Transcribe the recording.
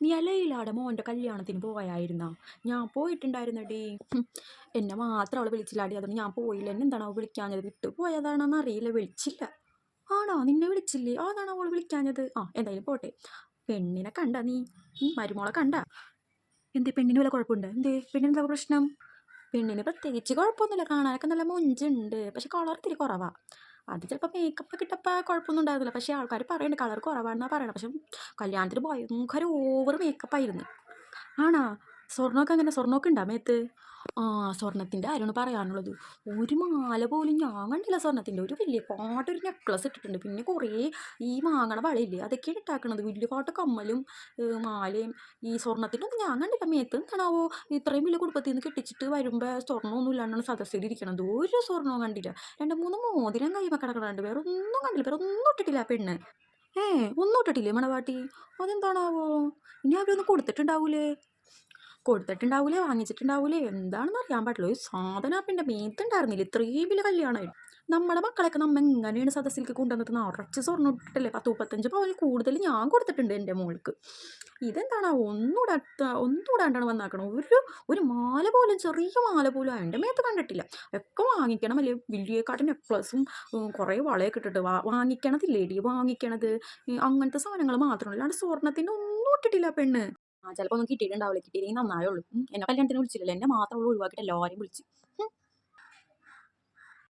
നീ അലയിലാടെ മോന്റെ കല്യാണത്തിന് പോയായിരുന്നാ? ഞാൻ പോയിട്ടുണ്ടായിരുന്നടി. എന്നെ മാത്രം അവൾ വിളിച്ചില്ലാടി. അതുകൊണ്ട് ഞാൻ പോയില്ല. എന്നെ എന്താണ് അവൾ വിളിക്കാഞ്ഞത്? വിട്ടു പോയതാണെന്ന് അറിയില്ല. വിളിച്ചില്ല. ആണോ? നിന്നെ വിളിച്ചില്ലേ? അതാണോ അവൾ വിളിക്കാഞ്ഞത്? ആ എന്തായാലും പോട്ടെ. പെണ്ണിനെ കണ്ട നീ? നീ മരുമോളെ കണ്ട? എന്തേ പെണ്ണിന് വല്ല കുഴപ്പമുണ്ട്? എന്തേ പെണ്ണിന് എന്താ പ്രശ്നം? പെണ്ണിന് പ്രത്യേകിച്ച് കുഴപ്പമൊന്നുമില്ല. കാണാനൊക്കെ നല്ല മൊഞ്ചുണ്ട്. പക്ഷെ കളർ ഇത്തിരി കുറവാ. അത് ചിലപ്പോൾ മേക്കപ്പ് കിട്ടപ്പോൾ കുഴപ്പമൊന്നും ഉണ്ടായിരുന്നില്ല. പക്ഷേ ആൾക്കാർ പറയുന്നുണ്ട് കളർ കുറവാണെന്നാണ് പറയണത് പക്ഷേ കല്യാണത്തിന് ഭയങ്കര ഓവർ മേക്കപ്പായിരുന്നു ആണോ ആണാ? സ്വർണമൊക്കെ അങ്ങനെ സ്വർണമൊക്കെ ഉണ്ടാ മേത്ത് ആ സ്വർണത്തിന്റെ ആരാണ് പറയാനുള്ളത്. ഒരു മാല പോലും ഞാൻ കണ്ടില്ല സ്വർണത്തിന്റെ ഒരു വലിയ പാട്ടൊരു നെക്ലസ് ഇട്ടിട്ടുണ്ട്. പിന്നെ കുറേ ഈ മാങ്ങണ വളയില്ലേ അതൊക്കെയാണ് ഇട്ടാക്കണത്. വലിയ പാട്ട് കമ്മലും മാലയും ഈ സ്വർണത്തിന്റെ ഞാൻ കണ്ടില്ല. മേത്ത് എന്താണാവോ ഇത്രയും വലിയ കുടുംബത്തിൽ നിന്ന് കെട്ടിച്ചിട്ട് വരുമ്പോൾ സ്വർണമൊന്നും ഇല്ലാണ്ടാണ് സദസ്സിൽ ഇരിക്കണത് ഒരു സ്വർണവും കണ്ടില്ല. രണ്ട് മൂന്ന് മോതിരം കൈമ കിടക്കണുണ്ട്. വേറെ ഒന്നും കണ്ടില്ല. വേറെ ഒന്നും ഇട്ടിട്ടില്ല ആ പെണ്ണ്. ഏ ഒന്നും ഇട്ടിട്ടില്ലേ മണവാട്ടി? അതെന്താണാവോ? ഇനി അവരൊന്നും കൊടുത്തിട്ടുണ്ടാവൂലേ? കൊടുത്തിട്ടുണ്ടാവൂലേ വാങ്ങിച്ചിട്ടുണ്ടാവൂലേ? എന്താണെന്ന് അറിയാൻ പാടില്ല. ഒരു സാധനം ആ പെണ്ണിന്റെ മേത്തുണ്ടായിരുന്നില്ല. ഇത്രയും വലിയ കല്യാണമായി നമ്മുടെ മക്കളൊക്കെ നമ്മ എങ്ങനെയാണ് സദസ്സിലേക്ക് കൊണ്ടുവന്നിട്ട് നിറച്ച് സ്വർണം ഇട്ടിട്ടല്ലേ? പത്ത് മുപ്പത്തഞ്ച് പവനിൽ കൂടുതൽ ഞാൻ കൊടുത്തിട്ടുണ്ട് എന്റെ മോൾക്ക്. ഇതെന്താണ്? ഒന്നുകൂടെ അടുത്ത ഒന്നുകൂടെ കണ്ടാണ് വന്നാക്കണം? ഒരു ഒരു മാല പോലും ചെറിയ മാല പോലും എന്റെ മേത്ത് കണ്ടിട്ടില്ല. ഒക്കെ വാങ്ങിക്കണം അല്ലേ? വലിയ കാട്ട് നെക്ലസും കുറേ വളയൊക്കെ ഇട്ടിട്ട് വാ വാങ്ങിക്കണതില്ലേടി വാങ്ങിക്കണത് അങ്ങനത്തെ സാധനങ്ങൾ മാത്രമല്ല അല്ലാണ്ട് സ്വർണത്തിന്റെ ഒന്നും ഇട്ടിട്ടില്ല പെണ്ണ്. ചിലപ്പോൾ ഒന്നും കിട്ടിയിട്ടുണ്ടാവില്ല. കിട്ടിയില്ലെങ്കിൽ നന്നായുള്ളൂ. എന്നെ കല്യാണത്തിന് വിളിച്ചില്ലല്ലോ. എന്നെ മാത്രം ഉള്ളൂ ഒഴിവാക്കിയിട്ട് എല്ലാവരെയും വിളിച്ചു.